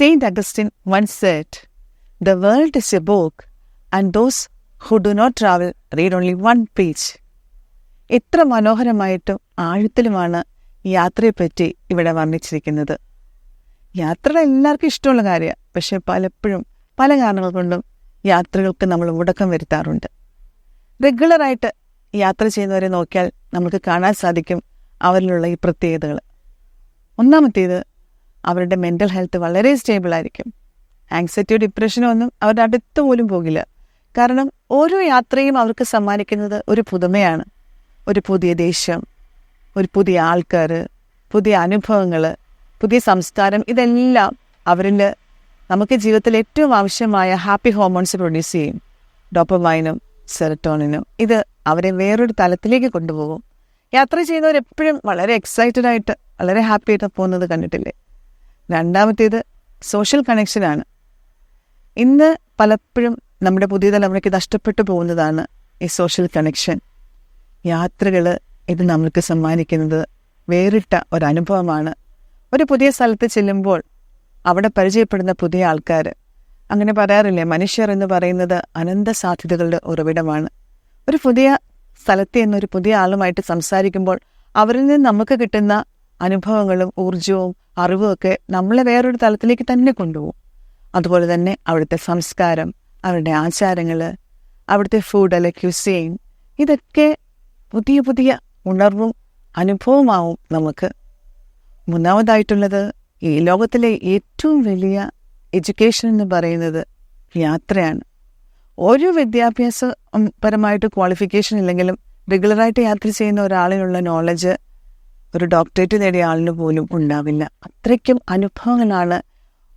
Saint Augustine once said, The world is a book, and those who do not travel read only one page. എത്ര മനോഹരമായിട്ടും ആഴത്തിലുമാണ് യാത്രയെപ്പറ്റി ഇവിടെ വർണിച്ചിരിക്കുന്നത്. യാത്ര എല്ലാവർക്കും ഇഷ്ടമുള്ള കാര്യമാണ് പക്ഷെ പലപ്പോഴും പല കാരണങ്ങൾ കൊണ്ടും യാത്രകൾക്ക് നമ്മൾ മുടക്കം വരുത്താറുണ്ട്. റെഗുലറായിട്ട് യാത്ര ചെയ്യുന്നവരെ നോക്കിയാൽ നമുക്ക് കാണാൻ സാധിക്കും അവരിലുള്ള ഈ പ്രത്യേകതകൾ. ഒന്നാമത്തേത് അവരുടെ മെന്റൽ ഹെൽത്ത് വളരെ സ്റ്റേബിൾ ആയിരിക്കും. ആങ്സൈറ്റിയോ ഡിപ്രഷനോ ഒന്നും അവരുടെ അടുത്ത് പോലും പോകില്ല. കാരണം ഓരോ യാത്രയും അവർക്ക് സമ്മാനിക്കുന്നത് ഒരു പുതുമയാണ്. ഒരു പുതിയ ദേശം ഒരു പുതിയ ആൾക്കാർ പുതിയ അനുഭവങ്ങൾ പുതിയ സംസ്കാരം ഇതെല്ലാം അവരിൽ നമുക്ക് ജീവിതത്തിൽ ഏറ്റവും ആവശ്യമായ ഹാപ്പി ഹോർമോൺസ് പ്രൊഡ്യൂസ് ചെയ്യും. ഡോപ്പമൈനും സെറട്ടോണിനും ഇത് അവരെ വേറൊരു തലത്തിലേക്ക് കൊണ്ടുപോകും. യാത്ര ചെയ്യുന്നവർ എപ്പോഴും വളരെ എക്സൈറ്റഡ് ആയിട്ട് വളരെ ഹാപ്പി ആയിട്ട് പോകുന്നത് കണ്ടിട്ടില്ലേ? രണ്ടാമത്തേത് സോഷ്യൽ കണക്ഷനാണ് ഇന്ന് പലപ്പോഴും നമ്മുടെ പുതിയ തലമുറയ്ക്ക് നഷ്ടപ്പെട്ടു പോകുന്നതാണ് ഈ സോഷ്യൽ കണക്ഷൻ യാത്രകൾ ഇത് നമ്മൾക്ക് സമ്മാനിക്കുന്നത് വേറിട്ട ഒരനുഭവമാണ് ഒരു പുതിയ സ്ഥലത്ത് ചെല്ലുമ്പോൾ അവിടെ പരിചയപ്പെടുന്ന പുതിയ ആൾക്കാർ. അങ്ങനെ പറയാറില്ലേ മനുഷ്യർ എന്ന് പറയുന്നത് അനന്ത സാധ്യതകളുടെ ഉറവിടമാണ്. ഒരു പുതിയ സ്ഥലത്ത് എന്നൊരു പുതിയ ആളുമായിട്ട് സംസാരിക്കുമ്പോൾ അവരിൽ നിന്ന് നമുക്ക് കിട്ടുന്ന അനുഭവങ്ങളും ഊർജവും അറിവും ഒക്കെ നമ്മളെ വേറൊരു തലത്തിലേക്ക് തന്നെ കൊണ്ടുപോകും. അതുപോലെ തന്നെ അവിടുത്തെ സംസ്കാരം അവരുടെ ആചാരങ്ങൾ അവിടുത്തെ ഫുഡ് അല്ലെ ക്യുസൈൻ ഇതൊക്കെ പുതിയ പുതിയ ഉണർവും അനുഭവമാവും നമുക്ക്. മൂന്നാമതായിട്ടുള്ളത് ഈ ലോകത്തിലെ ഏറ്റവും വലിയ എഡ്യൂക്കേഷൻ എന്ന് പറയുന്നത് യാത്രയാണ്. ഒരു വിദ്യാഭ്യാസ പരമായിട്ട് ക്വാളിഫിക്കേഷൻ ഇല്ലെങ്കിലും റെഗുലറായിട്ട് യാത്ര ചെയ്യുന്ന ഒരാളിനുള്ള നോളജ് ഒരു ഡോക്ടറേറ്റ് നേടിയ ആളിന് പോലും ഉണ്ടാവില്ല. അത്രയ്ക്കും അനുഭവങ്ങളാണ്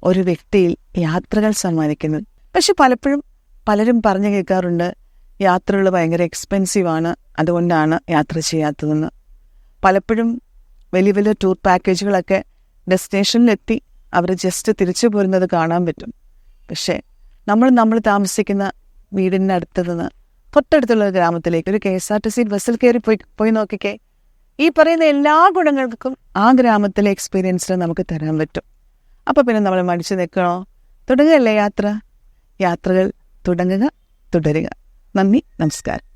ഒരു വ്യക്തിയിൽ യാത്രകൾ സമ്മാനിക്കുന്നത്. പക്ഷെ പലപ്പോഴും പലരും പറഞ്ഞു കേൾക്കാറുണ്ട് യാത്രകൾ ഭയങ്കര എക്സ്പെൻസീവ് ആണ് അതുകൊണ്ടാണ് യാത്ര ചെയ്യാത്തതെന്ന്. പലപ്പോഴും വലിയ വലിയ ടൂർ പാക്കേജുകളൊക്കെ ഡെസ്റ്റിനേഷനിലെത്തി അവർ ജസ്റ്റ് തിരിച്ചു പോരുന്നത് കാണാൻ പറ്റും. പക്ഷേ നമ്മൾ നമ്മൾ താമസിക്കുന്ന വീടിന്റെ അടുത്ത് നിന്ന് തൊട്ടടുത്തുള്ള ഗ്രാമത്തിലേക്ക് ഒരു K S R T C ബസ്സിൽ കയറി പോയി പോയി നോക്കിക്കേ ഈ പറയുന്ന എല്ലാ ഗുണങ്ങൾക്കും ആ ഗ്രാമത്തിലെ എക്സ്പീരിയൻസ് നമുക്ക് തരാൻ പറ്റും. അപ്പോൾ പിന്നെ നമ്മൾ മടിച്ചു നിൽക്കണോ? തുടങ്ങുകയല്ലേ യാത്ര? യാത്രകൾ തുടങ്ങുക തുടരുക. നന്ദി നമസ്കാരം.